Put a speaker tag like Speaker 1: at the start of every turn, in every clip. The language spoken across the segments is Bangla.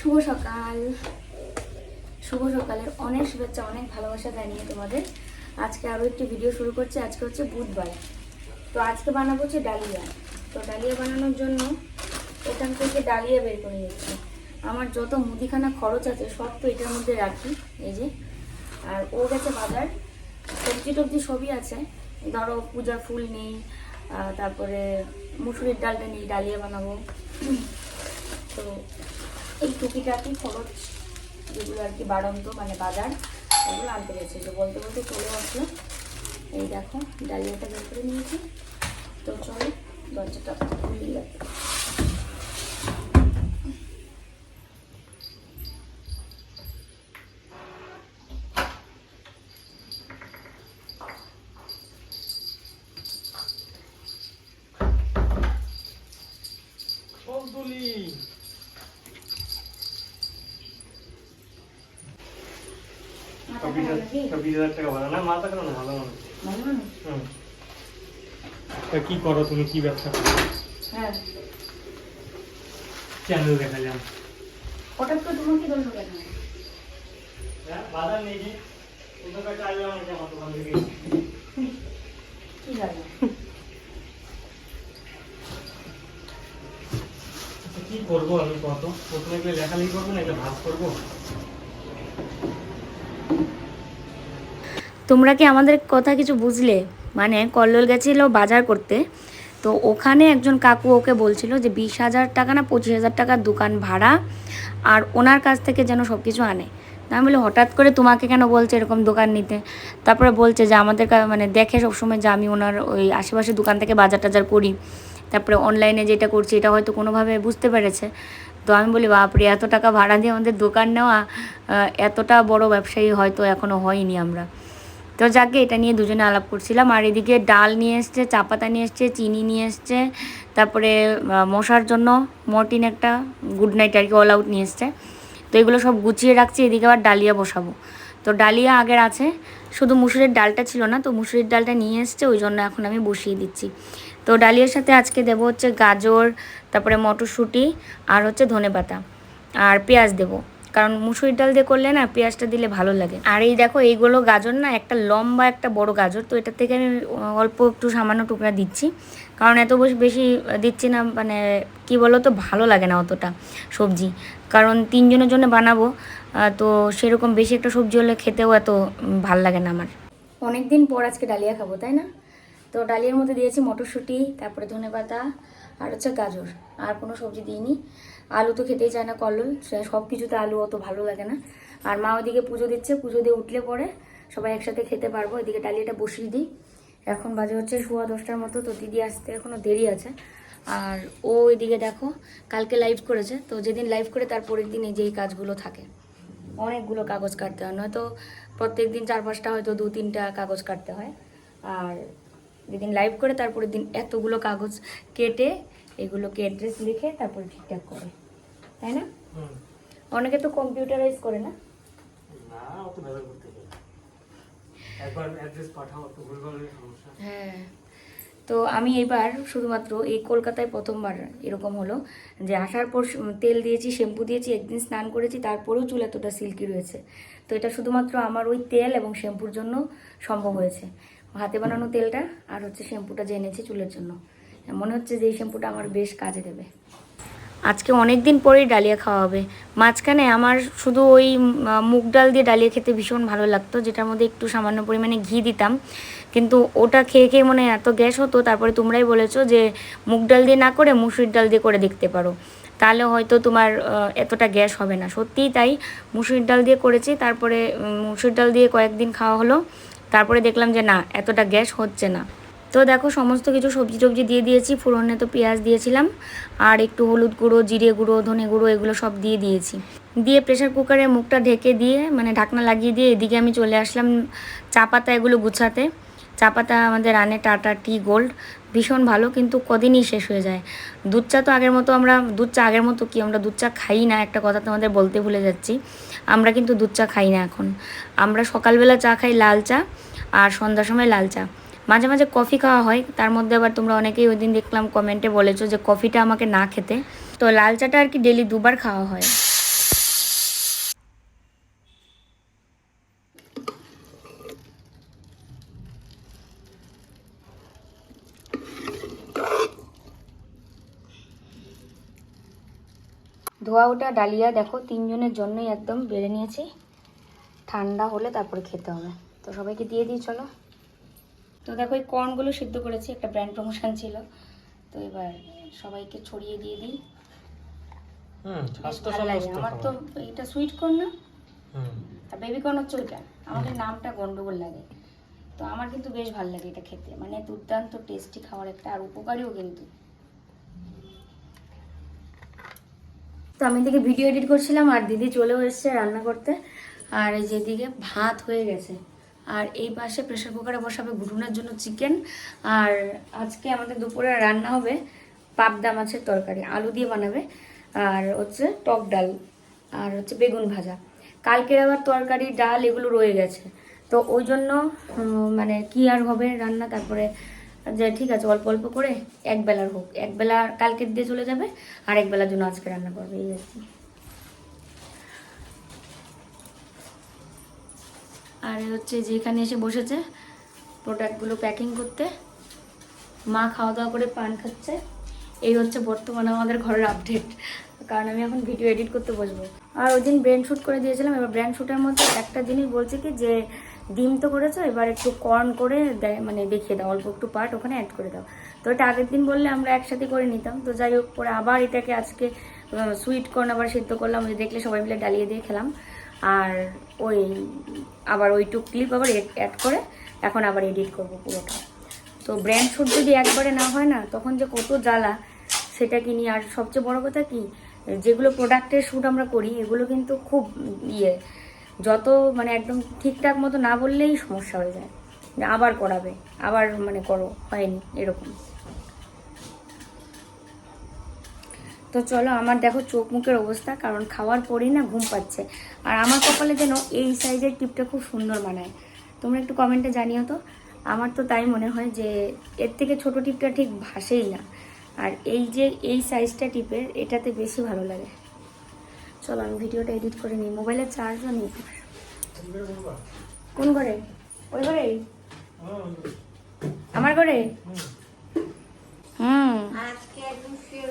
Speaker 1: শুভ সকাল। শুভ সকালের অনেক শুভেচ্ছা, অনেক ভালোবাসা জানিয়ে তোমাদের। আজকে আরও একটি ভিডিও শুরু করছি। আজকে হচ্ছে বুধবার। তো আজকে বানাবো হচ্ছে ডালিয়া। তো ডালিয়া বানানোর জন্য এখান থেকে ডালিয়া বের করে নিচ্ছি। আমার যত মুদিখানা খরচ আছে, সব তো এটার মধ্যে রাখি। এই যে, আর ও গেছে বাজার। সবজি টবজি সবই আছে। ধরো পূজার ফুল নেই তারপরে মুসুরির ডালটা নেই, ডালিয়া বানাবো। তো এই টুকিটাকি খরচ যেগুলো আর কি বাড়ন্ত মানে বাজার ওগুলো আনতে গেছে। তো বলতে বলতে চলে আসলো এই দেখো, ডালিয়াটা বের করে নিয়েছি। তো চলো, দরজাটা খুলে যাবে
Speaker 2: তুলি
Speaker 1: মাথা খারাপ
Speaker 2: হাজার টাকা ভালো না মাথা কেন ভালো মানুষ
Speaker 1: ভালো মানুষ?
Speaker 2: হুম। তা কি করো তুমি কি ব্যবসা করো?
Speaker 1: হ্যাঁ।
Speaker 2: চ্যানেল দেখালাম।
Speaker 1: হঠাৎ করে তোমার কি কেন?
Speaker 2: হ্যাঁ বাজার নেই যে। তোদের কাছে আমাকে আমার দোকান থেকে।
Speaker 1: কি
Speaker 2: আচ্ছা, কি করব আমি কত? প্রথমে লেখালেখি করব না এটা ভাব করব?
Speaker 1: তোমরা কি আমাদের কথা কিছু বুঝলে? মানে কল্লোল গেছিল বাজার করতে। তো ওখানে একজন কাকু ওকে বলছিল যে, বিশ হাজার টাকা না পঁচিশ হাজার টাকার দোকান ভাড়া আর ওনার কাছ থেকে যেন সব কিছু আনে আমি বলি, হঠাৎ করে তোমাকে কেন বলছে এরকম দোকান নিতে? তারপরে বলছে যে, আমাদের মানে দেখে সবসময় যে আমি ওনার ওই আশেপাশে দোকান থেকে বাজার টাজার করি। তারপরে অনলাইনে যেটা করছি, এটা হয়তো কোনোভাবে বুঝতে পেরেছে। তো আমি বলি বাপরে এত টাকা ভাড়া দিয়ে আমাদের দোকান নেওয়া এতটা বড় ব্যবসায়ী হয়তো এখনও হয়নি আমরা। তো যাকে এটা নিয়ে দুজনে আলাপ করছিলাম। আর এদিকে ডাল নিয়ে এসছে, চা পাতা নিয়ে এসছে, চিনি নিয়ে এসছে, তারপরে মশার জন্য মর্টিন একটা গুড নাইট আর কি অল আউট নিয়ে এসছে। তো এগুলো সব গুছিয়ে রাখছি, এদিকে আবার ডালিয়া বসাবো। তো ডালিয়া আগের আছে, শুধু মুসুরির ডালটা ছিল না, তো মুসুরির ডালটা নিয়ে এসছে, ওই জন্য এখন আমি বসিয়ে দিচ্ছি। তো ডালিয়ার সাথে আজকে দেবো হচ্ছে গাজর, তারপরে মটরশুঁটি, আর হচ্ছে ধনেপাতা, আর পেঁয়াজ দেবো। কারণ মুসুরির ডাল দিয়ে করলে না পেঁয়াজটা দিলে ভালো লাগে। আর এই দেখো, এইগুলো গাজর না একটা লম্বা একটা বড় গাজর, তো এটার থেকে আমি অল্প একটু সামান্য টুকরা দিচ্ছি। কারণ এত বেশ বেশি দিচ্ছি না মানে কি বলো তো ভালো লাগে না অতটা সবজি। কারণ তিনজনের জন্য বানাবো তো সেরকম বেশি একটা সবজি হলে খেতেও এত ভালো লাগে না আমার। অনেক দিন পর আজকে ডালিয়া খাব, তাই না? তো ডালিয়ার মধ্যে দিয়েছি মটরশুঁটি, তারপরে ধনেপাতা, আর হচ্ছে গাজর, আর কোনো সবজি দিইনি। আলু তো খেতেই চায় না কল্লোল সব কিছুতে আলু অত ভালো লাগে না। আর মা ওদিকে পুজো দিচ্ছে, পুজো দিয়ে উঠলে পরে সবাই একসাথে খেতে পারব। এদিকে ডালিয়াটা বসিয়ে দিই। এখন বাজে হচ্ছে সোয়া দশটার মতো, তো দিদি আসতে এখনও দেরি আছে। আর ও এদিকে দেখো, কালকে লাইভ করেছে। তো যেদিন লাইভ করে তার পরের দিন এই যে এই কাজগুলো থাকে। অনেকগুলো কাগজ কাটতে হয়। নয়তো প্রত্যেক দিন চার পাঁচটা, হয়তো দু তিনটা কাগজ কাটতে হয়। আর যেদিন লাইভ করে তারপরের দিন এতগুলো কাগজ কেটে, এগুলোকে অ্যাড্রেস লিখে তারপরে ঠিকঠাক করে। তাই না? অনেকে তো কম্পিউটারাইজ করে না।
Speaker 2: না অত ভেজাল করতে না। একবার অ্যাড্রেস পাঠাও ভালো সমস্যা।
Speaker 1: হ্যাঁ। তো আমি এবার শুধুমাত্র এই কলকাতায় প্রথমবার এরকম হলো যে আসার পর তেল দিয়েছি শ্যাম্পু দিয়েছি একদিন স্নান করেছি তারপরেও চুল এতটা সিল্কি রয়েছে। তো এটা শুধুমাত্র আমার ওই তেল এবং শ্যাম্পুর জন্য সম্ভব হয়েছে। হাতে বানানো তেলটা আর হচ্ছে শ্যাম্পুটা যে এনেছি চুলের জন্য। মনে হচ্ছে যে এই শ্যাম্পুটা আমার বেশ কাজে দেবে। আজকে অনেক দিন পরেই ডালিয়া খাওয়া হবে। মাঝখানে আমার শুধু ওই মুগ ডাল দিয়ে ডালিয়া খেতে ভীষণ ভালো লাগতো যেটার মধ্যে একটু সামান্য পরিমাণে ঘি দিতাম। কিন্তু ওটা খেয়ে খেয়ে মনে এত গ্যাস হতো তারপরে তোমরাই বলেছ যে মুগ ডাল দিয়ে না করে মুসুরির ডাল দিয়ে করে দেখতে পারো। তাহলে হয়তো তোমার এতটা গ্যাস হবে না। সত্যিই তাই মুসুরির ডাল দিয়ে করেছি তারপরে উম, মুসুরির ডাল দিয়ে কয়েকদিন খাওয়া হলো। তারপরে দেখলাম যে না এতটা গ্যাস হচ্ছে না। তো দেখো, সমস্ত কিছু সবজি টবজি দিয়ে দিয়েছি, ফোড়নে তো পেঁয়াজ দিয়েছিলাম, আর একটু হলুদ গুঁড়ো, জিরে গুঁড়ো, ধনে গুঁড়ো, এগুলো সব দিয়ে দিয়েছি। দিয়ে প্রেশার কুকারে মুখটা ঢেকে দিয়ে মানে ঢাকনা লাগিয়ে দিয়ে এদিকে আমি চলে আসলাম চা পাতা এগুলো গুছাতে। চা পাতা আমাদের আনে টাটা টি গোল্ড, ভীষণ ভালো, কিন্তু কদিনই শেষ হয়ে যায়। দুধ চা তো আগের মতো আমরা, দুধ চা আগের মতো কি, আমরা দুধ চা খাই না, একটা কথা তোমাদের বলতে ভুলে যাচ্ছি। আমরা কিন্তু দুধ চা খাই না এখন। আমরা সকালবেলা চা খাই লাল চা, আর সন্ধ্যার সময় লাল চা। মাঝে মাঝে কফি খাওয়া হয়, তার মধ্যে আবার তোমরা অনেকেই ওই দিন দেখলাম কমেন্টে বলেছ যে কফিটা আমাকে না খেতে। তো লাল চাটা আর কি ডেলি দুবার খাওয়া হয়। ধোয়া ওটা ডালিয়া দেখো, তিনজনের জন্যই একদম বেড়ে নিয়েছি। ঠান্ডা হলে তারপরে খেতে হবে। তো সবাইকে দিয়ে দিই, চলো। তো দেখো এই কর্নগুলো সিদ্ধ করেছি একটা ব্র্যান্ড প্রমোশন ছিল। তো এবার সবাইকে ছড়িয়ে দিয়ে দিই। আমার তো এটা সুইট কর্ন না। আর বেবি কর্ন হচ্ছে ওইটা। আমাদের নামটা গন্ডগোল লাগে। তো আমার কিন্তু বেশ ভালো লাগে এটা খেতে। মানে দুর্দান্ত টেস্টি খাবার একটা আর উপকারীও কিন্তু। তো আমি এদিকে ভিডিও এডিট করছিলাম আর দিদি চলেও এসছে রান্না করতে। আর এই যেদিকে ভাত হয়ে গেছে। আর এই পাশে প্রেশার কুকারে বসাবে ঘুটুনের জন্য চিকেন আর আজকে আমাদের দুপুরে রান্না হবে পাবদা মাছের তরকারি, আলু দিয়ে বানাবে। আর হচ্ছে টক ডাল, আর হচ্ছে বেগুন ভাজা। কালকের আবার তরকারি, ডাল এগুলো রয়ে গেছে। তো ওই জন্য মানে কি আর হবে রান্না? তারপরে যে ঠিক আছে, অল্প অল্প করে এক বেলার হোক। এক বেলা কালকের দিয়ে চলে যাবে, আর এক বেলার জন্য আজকে রান্না করবে, এই আর কি। আর হচ্ছে যেখানে এসে বসেছে প্রোডাক্টগুলো প্যাকিং করতে। মা খাওয়া দাওয়া করে পান খাচ্ছে। এই হচ্ছে বর্তমানে আমাদের ঘরের আপডেট কারণ আমি এখন ভিডিও এডিট করতে বসবো। আর ওই দিন ব্র্যান্ড শ্যুট করে দিয়েছিলাম, এবার ব্র্যান্ড শ্যুটের মধ্যে একটা জিনিস বলছে কি যে, ডিম তো করেছ, এবার একটু কর্ন করে দেয়- মানে দেখিয়ে দাও, অল্প একটু পার্ট ওখানে অ্যাড করে দাও। তো এটা আগের দিন বললে আমরা একসাথে করে নিতাম। তো যাই হোক, পরে আবার এটাকে আজকে সুইট কর্ন আবার সিদ্ধ করলাম দেখলে সবাই মিলে ডালিয়ে দিয়ে খেলাম। আর ওই আবার ওইটুক ক্লিপ আবার অ্যাড করে এখন আবার এডিট করব পুরোটা। তো ব্র্যান্ড শ্যুট যদি একবারে না হয় না, তখন যে কত জ্বালা, সেটা কিনি আর সবচেয়ে বড় কথা কি, যেগুলো প্রোডাক্টের শ্যুট আমরা করি, এগুলো কিন্তু খুব ইয়ে যত মানে একদম ঠিকঠাক মতো না বললেই সমস্যা হয়ে যায়। আবার করাবে, আবার মানে করো, হয়নি, এরকম। তো চলো আমার দেখো চোখ মুখের অবস্থা, কারণ খাওয়ার পরেই না ঘুম পাচ্ছে। আর আমার কপালে যেন এই সাইজের টিপটা খুব সুন্দর মানায়। তোমরা একটু কমেন্টে জানিও তো। আমার তো তাই মনে হয় যে এর থেকে ছোট টিপটা ঠিক ভাসেই না। আর এই যে এই সাইজটা টিপের, এটাতে বেশি ভালো লাগে। চলো আমি ভিডিওটা এডিট করে নিই। মোবাইলের চার্জও নেই। কোন ঘরে? ওই ঘরে আমার ঘরে? হুম।
Speaker 3: আজকে একদম শুয়ে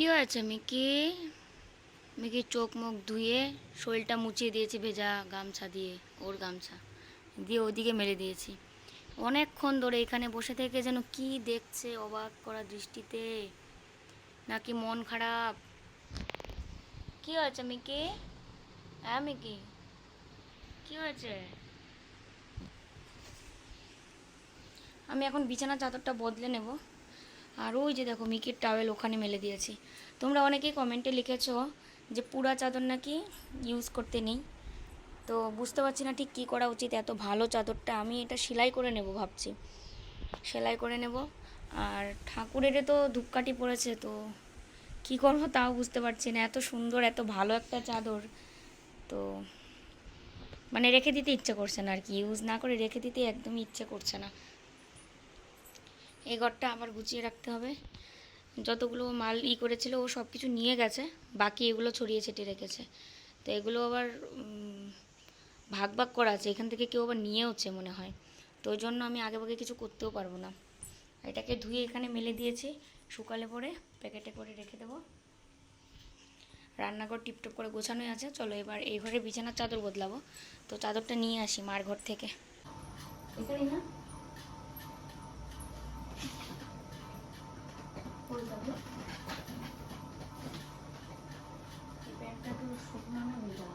Speaker 1: কি হয়েছে, মিকি? মিকি চোখ মুখ ধুয়ে শরীরটা মুছিয়ে দিয়েছি ভেজা গামছা দিয়ে, ওর গামছা দিয়ে ওদিকে মেরে দিয়েছি। অনেকক্ষণ ধরে এখানে বসে থেকে যেন কি দেখছে অবাক করা দৃষ্টিতে, নাকি মন খারাপ? কি হয়েছে, মিকি? হ্যাঁ মিকি? কি হয়েছে? আমি এখন বিছানা চাদরটা বদলে নেব। আর ওই যে দেখো মিকির টাওয়েল ওখানে মেলে দিয়েছি। তোমরা অনেকেই কমেন্টে লিখেছো যে পুরা চাদর নাকি ইউজ করতে নেই। তো বুঝতে পারছি না ঠিক কী করা উচিত, এত ভালো চাদরটা। আমি এটা সেলাই করে নেব ভাবছি। সেলাই করে নেব। আর ঠাকুরের তো ধূপকাঠি পড়েছে তো কি করব তাও বুঝতে পারছি না। এত সুন্দর, এত ভালো একটা চাদর। তো মানে রেখে দিতে ইচ্ছে করছে না আর কি। ইউজ না করে রেখে দিতে একদমই ইচ্ছে করছে না। এই ঘরটা আবার গুছিয়ে রাখতে হবে। যতগুলো মাল ই করেছিল, ও সব কিছু নিয়ে গেছে, বাকি এগুলো ছড়িয়ে ছিটিয়ে রেখেছে। তো এগুলো আবার ভাগ ভাগ করা আছে, এখান থেকে কেউ আবার নিয়েওছে মনে হয়। তো ওই জন্য আমি আগে ভাগে কিছু করতেও পারব না। এটাকে ধুয়ে এখানে মেলে দিয়েছি, শুকালে পরে প্যাকেটে করে রেখে দেবো। রান্নাঘর টিপটপ করে গোছানোই আছে। চলো এবার এই ঘরে বিছানার চাদর বদলাবো। তো চাদরটা নিয়ে আসি মার ঘর থেকে। এখানেই না? যাবে? এই তো শুকনো না ভেজা?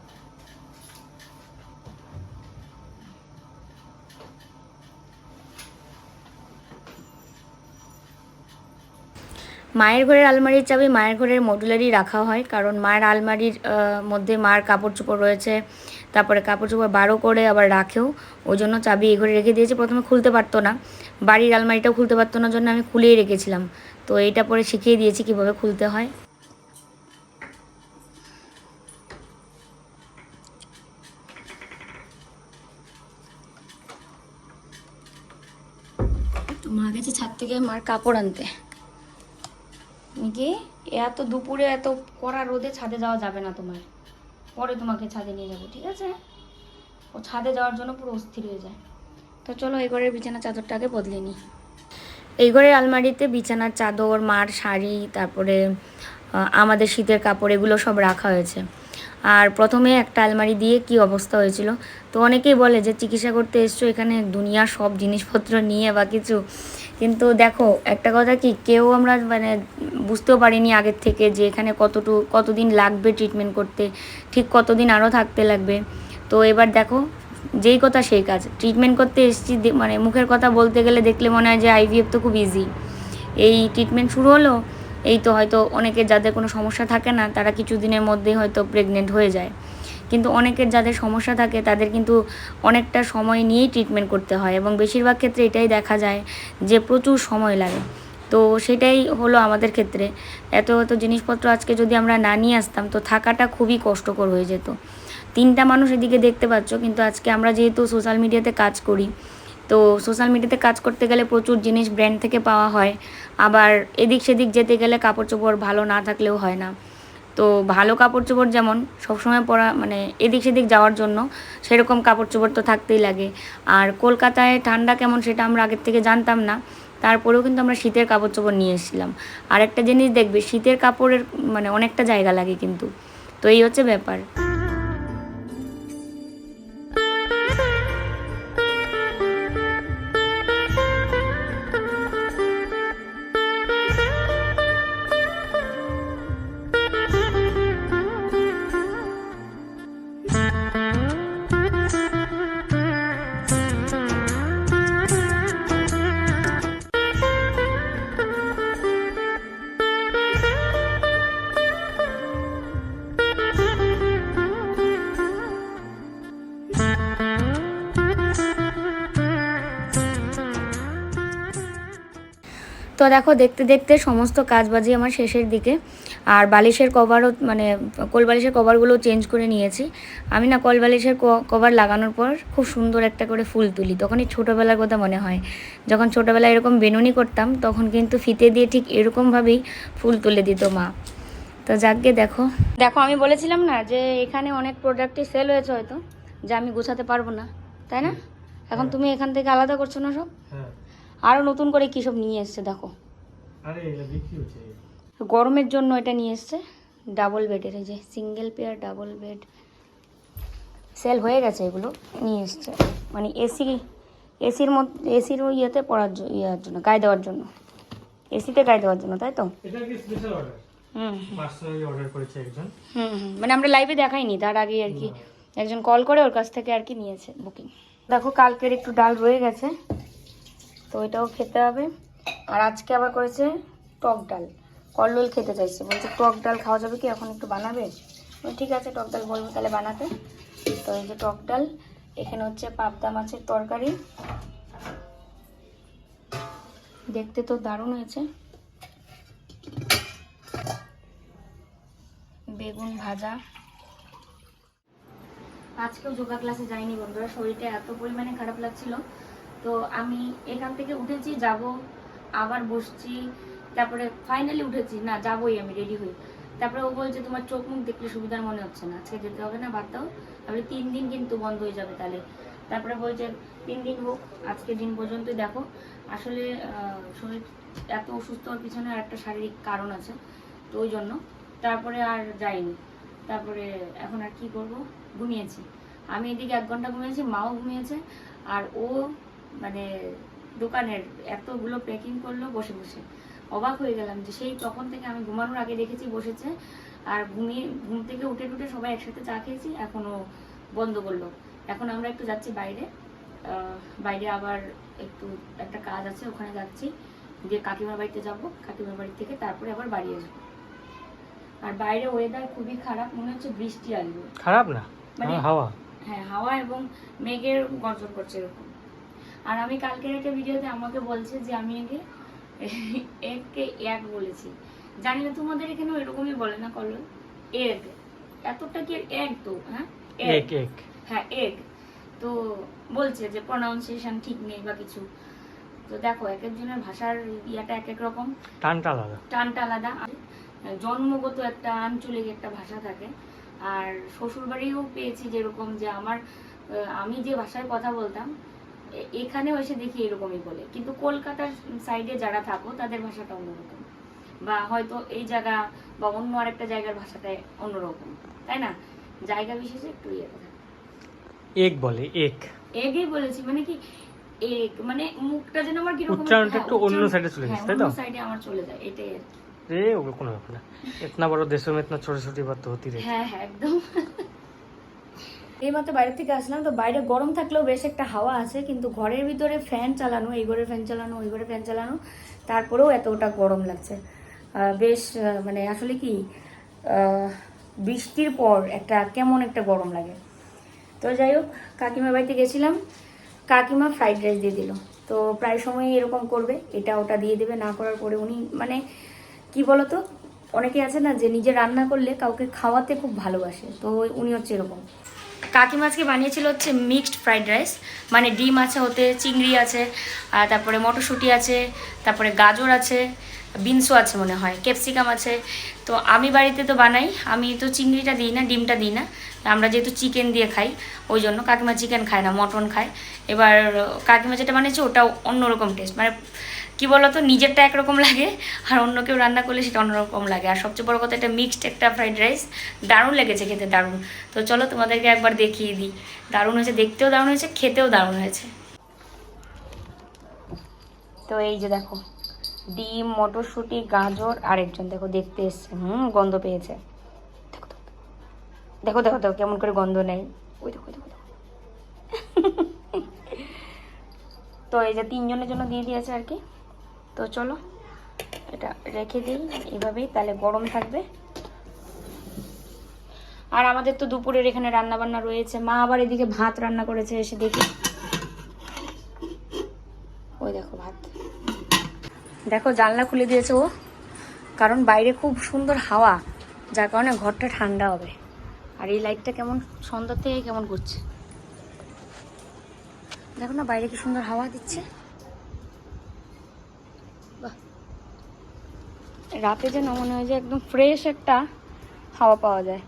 Speaker 1: মায়ের ঘরের আলমারির চাবি মায়ের ঘরের মডুলারই রাখা হয়, কারণ মায়ের আলমারির মধ্যে মার কাপড় চোপড় রয়েছে, তারপরে কাপড় চোপড় বারো করে আবার রাখেও, ওই জন্য চাবি এই ঘরে রেখে দিয়েছে প্রথমে খুলতে পারতো না, বাড়ির আলমারিটাও খুলতে পারতো না জন্য আমি খুলেই রেখেছিলাম তো এইটা পরে শিখিয়ে দিয়েছি কীভাবে খুলতে হয়। মা গেছে ছাদ থেকে মার কাপড় আনতে। কি এত দুপুরে এত কড়া রোদে ছাদে যাওয়া যাবে না তোমার? পরে তোমাকে ছাদে নিয়ে যাব, ঠিক আছে? ও ছাদে যাওয়ার জন্য পুরো অস্থির হয়ে যায়। তো চলো এই ঘরের বিছানা চাদরটাকে বদলে নিই। এই ঘরের আলমারিতে বিছানার চাদর, মার শাড়ি, তারপরে আমাদের শীতের কাপড়, এগুলো সব রাখা হয়েছে। আর প্রথমে একটা আলমারি দিয়ে কি অবস্থা হয়েছিল? তো অনেকেই বলে যে, চিকিৎসা করতে এসছো এখানে, দুনিয়ার সব জিনিসপত্র নিয়ে বা কিছু। কিন্তু দেখো, একটা কথা কি, কেউ আমরা মানে বুঝতেও পারিনি আগের থেকে যে, এখানে কতটুকু কতদিন লাগবে ট্রিটমেন্ট করতে, ঠিক কতদিন আরও থাকতে লাগবে। তো এবার দেখো যেই কথা সেই কাজ। ট্রিটমেন্ট করতে এসেছি মানে মুখের কথা বলতে গেলে দেখলে মনে হয় যে আইভিএফ তো খুব ইজি এই ট্রিটমেন্ট শুরু হলো, এই তো হয়তো অনেকে যাদের কোনো সমস্যা থাকে না, তারা কিছু দিনের মধ্যেই হয়তো প্রেগনেন্ট হয়ে যায়। কিন্তু অনেকের যাদের সমস্যা থাকে, তাদের কিন্তু অনেকটা সময় নিয়েই ট্রিটমেন্ট করতে হয় এবং বেশিরভাগ ক্ষেত্রে এটাই দেখা যায় যে প্রচুর সময় লাগে। তো সেটাই হলো আমাদের ক্ষেত্রে। এত এত জিনিসপত্র আজকে যদি আমরা না নিয়ে আসতাম, তো থাকাটা খুবই কষ্টকর হয়ে যেত। তিনটা মানুষ এদিকে দেখতে পাচ্ছ, কিন্তু আজকে আমরা যেহেতু সোশ্যাল মিডিয়াতে কাজ করি, তো সোশ্যাল মিডিয়াতে কাজ করতে গেলে প্রচুর জিনিস ব্র্যান্ড থেকে পাওয়া হয়। আবার এদিক সেদিক যেতে গেলে কাপড় চোপড় ভালো না থাকলেও হয় না। তো ভালো কাপড় চোপড় যেমন সবসময় পরা মানে এদিক সেদিক যাওয়ার জন্য সেরকম কাপড় চোপড় তো থাকতেই লাগে। আর কলকাতায় ঠান্ডা কেমন সেটা আমরা আগের থেকে জানতাম না, তারপরেও কিন্তু আমরা শীতের কাপড় চোপড় নিয়ে এসেছিলাম। আর একটা জিনিস দেখবে, শীতের কাপড়ের মানে অনেকটা জায়গা লাগে কিন্তু। তো এই হচ্ছে ব্যাপার। তো দেখো দেখতে দেখতে সমস্ত কাজবাজি আমার শেষের দিকে। আর বালিশের কভারও মানে কোল বালিশের কভারগুলো চেঞ্জ করে নিয়েছি। আমি না কল বালিশের কভার লাগানোর পর খুব সুন্দর একটা করে ফুল তুলি। তখনই ছোটোবেলার কথা মনে হয়। যখন ছোটোবেলায় এরকম বেনুনি করতাম তখন কিন্তু ফিতে দিয়ে ঠিক এরকমভাবেই ফুল তুলে দিত মা। তো যাকগে দেখো। দেখো আমি বলেছিলাম না যে এখানে অনেক প্রোডাক্টই সেল হয়েছে হয়তো যা আমি গোছাতে পারব না। তাই না? এখন তুমি এখান থেকে আলাদা করছ না সব?
Speaker 2: হ্যাঁ।
Speaker 1: আরও নতুন করে কী সব নিয়ে এসছে দেখো। গরমের জন্য এটা নিয়ে এসছে। ডাবল বেডের এই যে single pair double bed sale হয়ে গেছে এগুলো নিয়ে এসছে। মানে এসি এসির মধ্যে এসির ওই ইয়েতে পড়ার জন্য ইয়ের জন্য গায়ে দেওয়ার জন্য। এসিতে গায়ে দেওয়ার জন্য তাই তো? মানে আমরা লাইভে দেখাইনি তার আগে আর কি একজন কল করে ওর কাছ থেকে আর কি নিয়েছে বুকিং দেখো কালকের একটু ডাল রয়ে গেছে। তো এটাও খেতে হবে। আর আজকে আবার করেছে টক ডাল। কল্লোল খেতে চাইছে। বলছে, টক ডাল খাওয়া যাবে কি? এখন একটু বানাবে? ঠিক আছে, টক ডাল বলব তাহলে বানাতে। তো এই যে টক ডাল, এখানে হচ্ছে পাবদা মাছের তরকারি। দেখতে তো দারুণ হয়েছে। বেগুন ভাজা। আজকেও যোগা ক্লাসে যাইনি বন্ধুরা, শরীরটা এত পরিমাণে খারাপ লাগছিল। তো আমি এখান থেকে উঠেছি, যাব, আবার বসছি, তারপরে ফাইনালি উঠেছি, না, যাবোই আমি রেডি হই তারপরে ও বলছে, তোমার চোখ মুখ দেখলে সুবিধার মনে হচ্ছে না, আজকে যেতে হবে না, বাদ দাও। তারপরে তিন দিন কিন্তু বন্ধ হয়ে যাবে তাহলে। তারপরে বলছে, তিন দিন হোক, আজকে দিন পর্যন্তই দেখো। আসলে শরীর এত অসুস্থ হওয়ার পিছনে আর একটা শারীরিক কারণ আছে, তো ওই জন্য। তারপরে আর যাইনি। তারপরে এখন আর কি করব? ঘুমিয়েছি। আমি এদিকে এক ঘণ্টা ঘুমিয়েছি, মাও ঘুমিয়েছে, আর ও মানে দোকানের এতগুলো প্যাকিং করল বসে বসে। অবাক হয়ে গেলাম যে সেই তখন থেকে আমি ঘুমানোর আগে দেখেছি বসেছে। আর ঘুমিয়ে ঘুম থেকে উঠে টুটে সবাই একসাথে চা খেয়েছি এখনও বন্ধ করল। এখন আমরা একটু যাচ্ছি বাইরে। বাইরে আবার একটু একটা কাজ আছে ওখানে যাচ্ছি। দিয়ে কাকিমার বাড়িতে যাব। কাকিমার বাড়ি থেকে তারপরে আবার বাড়ি আসব। আর বাইরে ওয়েদার খুবই খারাপ মনে হচ্ছে বৃষ্টি আসবে।
Speaker 2: খারাপ না?
Speaker 1: মানে-
Speaker 2: হাওয়া।
Speaker 1: হ্যাঁ হাওয়া এবং মেঘের গর্জন করছে এরকম। আর আমি কালকের একটা ভিডিওতে আমাকে বলছে যে আমি আগে এককে এক বলেছি। জানি না তোমাদের এখানেও এরকমই বলে না কল এগ এতটা কি এক তো হ্যাঁ?
Speaker 2: এক। এক
Speaker 1: হ্যাঁ এগ তো বলছে যে প্রনাউন্সিয়েশন ঠিক নেই বা কিছু। তো দেখো এক একজনের ভাষার ইয়াটা এক এক রকম।
Speaker 2: টানটা আলাদা।
Speaker 1: টানটা আলাদা। জন্মগত একটা আঞ্চলিক একটা ভাষা থাকে। আর শ্বশুর বাড়িও পেয়েছি যেরকম যে আমার আমি যে ভাষায় কথা বলতাম এখানেও এসে দেখি এরকমই বলে কিন্তু কলকাতার সাইডে যারা থাকো তাদের ভাষাটা অন্যরকম বা হয়তো এই জায়গা বা অন্য আরেকটা জায়গার ভাষাটা অন্যরকম তাই না জায়গা বিশেষে একটু ইয়ে করে
Speaker 2: এক বলে এক
Speaker 1: এগেই বলেছি মানে কি এক মানে মুখটা যেন আমার কিরকম
Speaker 2: উচ্চারণটা
Speaker 1: হ্যাঁ,
Speaker 2: একটু অন্য
Speaker 1: উচ্চারণ-
Speaker 2: side এ চলে গেছে,
Speaker 1: হ্যাঁ,
Speaker 2: তাই তো?
Speaker 1: অন্য সাইডে আমার চলে যায় এটাই আর কি।
Speaker 2: রে ওগুলো কোনো ব্যাপার না ইতনা বড় দেশ में इतना छोटी छोटी बात तो होती रहती
Speaker 1: হ্যাঁ হ্যাঁ একদম এইমাত্র বাইরে থেকে আসলাম, তো বাইরে গরম থাকলেও বেশ একটা হাওয়া আছে, কিন্তু ঘরের ভিতরে ফ্যান চালানো, এই ঘরে ফ্যান চালানো, ওই ঘরে ফ্যান চালানো, তারপরেও এতটা গরম লাগছে। বেশ মানে আসলে কি বৃষ্টির পর একটা কেমন একটা গরম লাগে। তো যাই হোক, কাকিমার বাড়িতে গেছিলাম, কাকিমা ফ্রাইড রাইস দিয়ে দিল। তো প্রায় সময় এরকম করবে, এটা ওটা দিয়ে দেবে, না করার পরে উনি মানে কি বলতো, অনেকে আছে না যে নিজে রান্না করলে কাউকে খাওয়াতে খুব ভালোবাসে, তো উনি হচ্ছে এরকম। কাকিমা আজকে বানিয়েছিল হচ্ছে মিক্সড ফ্রাইড রাইস মানে ডিম আছে ওতে, চিংড়ি আছে, আর তারপরে মটরশুঁটি আছে, তারপরে গাজর আছে বিনসও আছে মনে হয়, ক্যাপসিকাম আছে। তো আমি বাড়িতে তো বানাই, আমি তো চিংড়িটা দিই না, ডিমটা দিই না। আমরা যেহেতু চিকেন দিয়ে খাই, ওই জন্য কাকিমা চিকেন খায় না, মটন খায়। এবার, কাকিমা যেটা বানিয়েছে ওটাও অন্যরকম টেস্ট মানে কি বলতো নিজেরটা একরকম লাগে আর অন্য কেউ রান্না করলে সেটা অন্যরকম লাগে। আর সবচেয়ে বড় কথা এটা মিক্সড একটা ফ্রাইড রাইস দারুণ লেগেছে খেতে দারুণ। তো চলো তোমাদেরকে একবার দেখিয়ে দিই। দারুণ হয়েছে দেখতেও দারুণ হয়েছে খেতেও দারুণ হয়েছে। তো এই যে দেখো ডিম মটরশুঁটি গাজর আর একজন দেখো দেখতে এসছে। হুম গন্ধ পেয়েছে। দেখো দেখো, দেখো কেমন করে গন্ধ নেই ওই দেখো দেখো দেখো। তো এই যে তিনজনের জন্য দিয়ে দিয়েছে আর কি। তো চলো, এটা রেখে দিই, এইভাবেই, তাহলে গরম থাকবে। আর আমাদের তো দুপুরের এখানে রান্না বান্না রয়েছে। মা আবার এদিকে ভাত রান্না করেছে, এসে দেখি। ওই দেখো ভাত। দেখো, জানলা খুলে দিয়েছে ও, কারণ বাইরে খুব সুন্দর হাওয়া, যার কারণে ঘরটা ঠান্ডা হবে। আর এই লাইটটা কেমন সন্ধ্যা থেকে কেমন করছে? দেখো না, বাইরে কি সুন্দর হাওয়া দিচ্ছে? রাতে যেন মনে হয় যে একদম ফ্রেশ একটা হাওয়া পাওয়া যায়।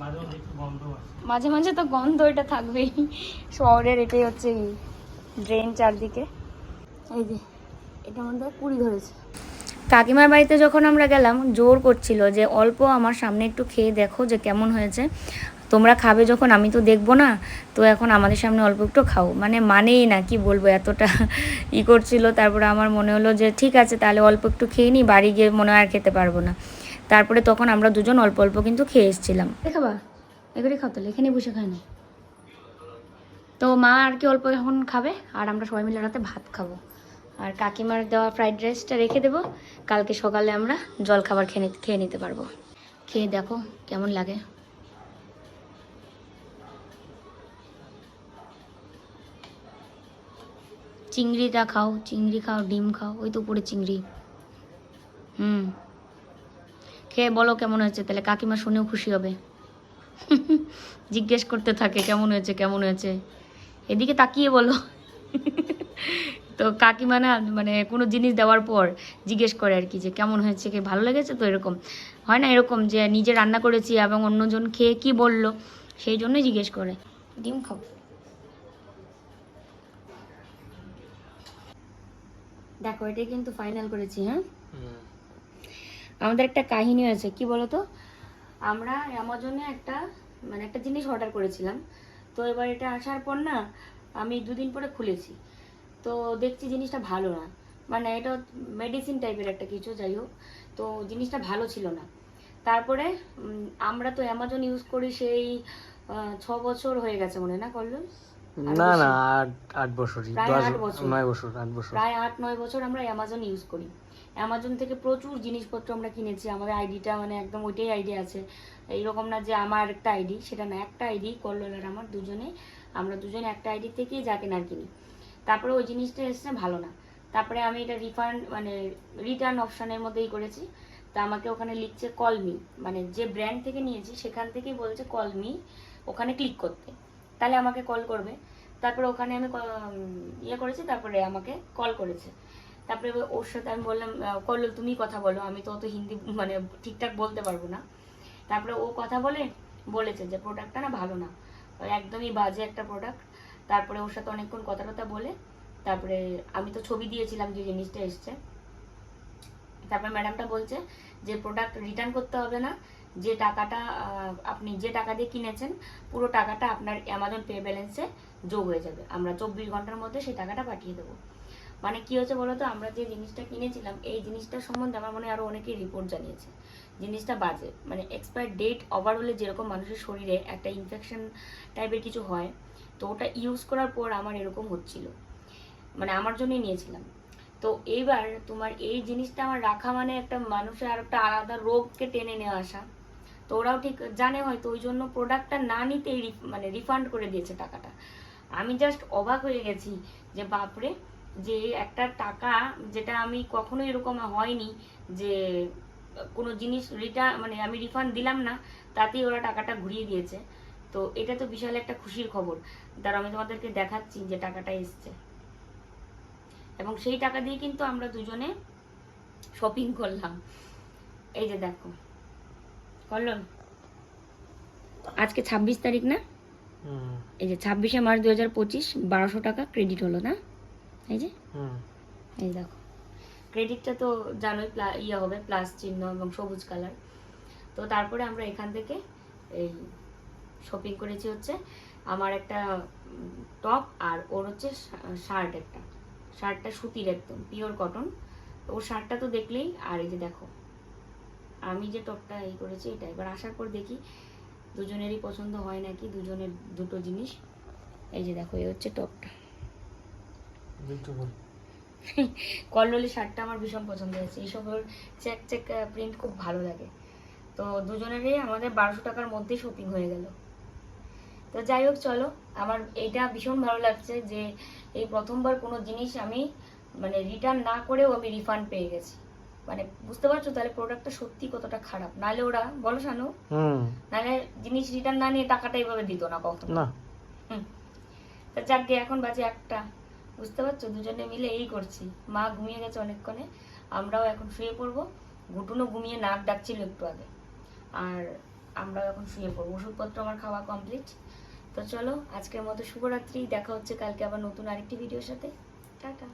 Speaker 2: মাঝে মাঝে গন্ধ
Speaker 1: মাঝে মাঝে তো গন্ধ এটা থাকবেই। শহরের এটাই হচ্ছে ড্রেন চারদিকে। এই যে এটা মধ্যে কুড়ি ধরেছে। কাকিমার বাড়িতে যখন আমরা গেলাম জোর করছিল যে অল্প আমার সামনে একটু খেয়ে দেখো যে কেমন হয়েছে। তোমরা খাবে যখন, আমি তো দেখব না। তো এখন আমাদের সামনে অল্প একটু খাও। মানে মানেই না, কি বলব, এতটা ই করছিল। তারপরে আমার মনে হলো যে, ঠিক আছে, তাহলে অল্প একটু খেয়ে নিই বাড়ি গিয়ে মনে হয় আর খেতে পারব না। তারপরে তখন আমরা দুজন অল্প অল্প কিন্তু খেয়ে এসেছিলাম। দেখাবা এগুলি খাও তাহলে এখানে বসে খাই না। তো মা আর কি অল্প এখন খাবে, আর আমরা সবাই মিলে রাতে ভাত খাব। আর কাকিমার দেওয়া ফ্রাইড রাইসটা রেখে দেবো। কালকে সকালে আমরা জল খাবার খেয়ে খেয়ে নিতে পারব। খেয়ে দেখো কেমন লাগে। চিংড়িটা খাও, চিংড়ি খাও, ডিম খাও, ওই তো উপরে চিংড়ি। হুম। খেয়ে বলো কেমন হয়েছে, তাহলে কাকিমা শুনেও খুশি হবে। জিজ্ঞেস করতে থাকে, কেমন হয়েছে কেমন হয়েছে? এদিকে তাকিয়ে বলো। তো কাকিমা না মানে কোনো জিনিস দেওয়ার পর জিজ্ঞেস করে আর কি যে, কেমন হয়েছে, কে ভালো লেগেছে? তো এরকম। হয় না এরকম যে, নিজে রান্না করেছি এবং অন্যজন খেয়ে কি বলল? সেই জন্যই জিজ্ঞেস করে। ডিম খাও। দেখো এটাই কিন্তু ফাইনাল করেছি হ্যাঁ? আমাদের একটা কাহিনী আছে কি বলতো? আমরা অ্যামাজনে একটা মানে একটা জিনিস অর্ডার করেছিলাম। তো এবার এটা আসার পর না আমি দুদিন পরে খুলেছি। তো দেখছি জিনিসটা ভালো না। মানে এটা মেডিসিন টাইপের একটা কিছু যাই হোক। তো জিনিসটা ভালো ছিল না। তারপরে আমরা তো অ্যামাজন ইউজ করি সেই ছ বছর হয়ে গেছে মনে না করল
Speaker 2: না না আট আট বছরই। নয় বছর আট বছর।
Speaker 1: প্রায় আট নয় বছর আমরা অ্যামাজন ইউজ করি। অ্যামাজন থেকে প্রচুর জিনিসপত্র আমরা কিনেছি। আমাদের আইডিটা মানে একদম ওইটাই আইডি আছে। এইরকম না যে আমার একটা আইডি সেটা না একটা আইডি কল্লোল আর আমার দুজনে আমরা দুজনে একটা আইডি থেকেই যা কেনার কিনি। তারপরে ওই জিনিসটা এসছে ভালো না। তারপরে আমি এটা রিফান্ড মানে রিটার্ন অপশানের মধ্যেই করেছি। তা আমাকে ওখানে লিখছে কলমি মানে যে ব্র্যান্ড থেকে নিয়েছি সেখান থেকেই বলছে কলমি ওখানে ক্লিক করতে। তাহলে আমাকে কল করবে। তারপরে ওখানে আমি ইয়ে করেছি, তারপরে আমাকে কল করেছে। তারপরে ওর সাথে আমি বললাম করল, তুমি কথা বলো, আমি তো অত হিন্দি মানে ঠিকঠাক বলতে পারব না। তারপরে ও কথা বলে, বলেছে যে প্রোডাক্টটা না ভালো না। একদমই বাজে একটা প্রোডাক্ট তারপরে ওর সাথে অনেকক্ষণ কথা টথা বলে, তারপরে আমি তো ছবি দিয়েছিলাম যে জিনিসটা এসছে। তারপরে ম্যাডামটা বলছে যে প্রোডাক্ট রিটার্ন করতে হবে না যে টাকাটা আপনি যে টাকা দিয়ে কিনেছেন, পুরো টাকাটা আপনার অ্যামাজন পে ব্যালেন্সে যোগ হয়ে যাবে। আমরা চব্বিশ ঘণ্টার মধ্যে সেই টাকাটা পাঠিয়ে দেবো। মানে কি হচ্ছে বলতো? আমরা যে জিনিসটা কিনেছিলাম, এই জিনিসটার সম্বন্ধে আমার মনে হয় আরও অনেকেই রিপোর্ট জানিয়েছে। জিনিসটা বাজে। মানে এক্সপায়ার ডেট ওভার হলে যেরকম মানুষের শরীরে একটা ইনফেকশন টাইপের কিছু হয়, তো ওটা ইউজ করার পর আমার এরকম হচ্ছিল। মানে আমার জন্যই নিয়েছিলাম। তো এইবার তোমার এই জিনিসটা আমার রাখা মানে একটা মানুষের আর একটা আলাদা রোগকে টেনে নিয়ে আসা। তো ওরাও ঠিক জানে হয়তো, ওই জন্য প্রোডাক্টটা না নিতেই মানে রিফান্ড করে দিয়েছে টাকাটা। আমি জাস্ট অবাক হয়ে গেছি যে বাপরে, যে একটা টাকা যেটা আমি কখনো এরকম হয়নি যে কোনো জিনিস রিটার্ন মানে আমি রিফান্ড দিলাম না, তাতেই ওরা টাকাটা ঘুরিয়ে দিয়েছে। তো এটা তো বিশাল একটা খুশির খবর। তার আমি তোমাদেরকে দেখাচ্ছি যে টাকাটা এসছে। এবং সেই টাকা দিয়ে কিন্তু আমরা দুজনে শপিং করলাম। এই যে দেখো। কল্লন আজকে ছাব্বিশ তারিখ না? এই যে ছাব্বিশে মার্চ দু হাজার পঁচিশ বারোশো টাকা ক্রেডিট হলো না? এই যে? এই দেখো। ক্রেডিটটা তো জানোই প্লা- ইয়ে হবে প্লাস চিহ্ন এবং সবুজ কালার তো তারপরে আমরা এখান থেকে এই শপিং করেছি হচ্ছে আমার একটা টপ আর ওর হচ্ছে শার্ট একটা। শার্টটা সুতির একদম পিওর কটন ওর শার্টটা তো দেখলেই আর এই যে দেখো আমি যে টপটা এই করেছি এটা। এবার আসার পর দেখি দুজনেরই পছন্দ হয় নাকি দুজনের দুটো জিনিস। এই যে দেখো এই হচ্ছে টপটা। কল্লোলি শার্টটা আমার ভীষণ পছন্দ হয়েছে। এইসব চেক চেক প্রিন্ট খুব ভালো লাগে। তো দুজনেরই আমাদের বারোশো টাকার মধ্যেই শপিং হয়ে গেল। তো যাই হোক চলো। আমার এইটা ভীষণ ভালো লাগছে যে এই প্রথমবার কোনো জিনিস আমি মানে রিটার্ন না করেও আমি রিফান্ড পেয়ে গেছি। মানে বুঝতে পারছ তাহলে প্রোডাক্টটা সত্যি কতটা খারাপ। নাহলে ওরা বলো শানু।
Speaker 2: হুম।
Speaker 1: নাহলে জিনিস রিটার্ন না নিয়ে টাকাটা এইভাবে দিত না কখনো।
Speaker 2: না।
Speaker 1: তা যাকে এখন বাজে একটা। বুঝতে পারছ? দুজনে মিলে এই করছি। মা ঘুমিয়ে গেছে অনেকক্ষণে। আমরাও এখন শুয়ে পড়ব। ঘুটুনও ঘুমিয়ে নাক ডাকছিল একটু আগে। আর আমরাও এখন শুয়ে পড়ব। ওষুধপত্র আমার খাওয়া কমপ্লিট তো চলো আজকের মতো শুভরাত্রি। দেখা হচ্ছে কালকে আবার নতুন আরেকটি ভিডিওর সাথে। টাটা।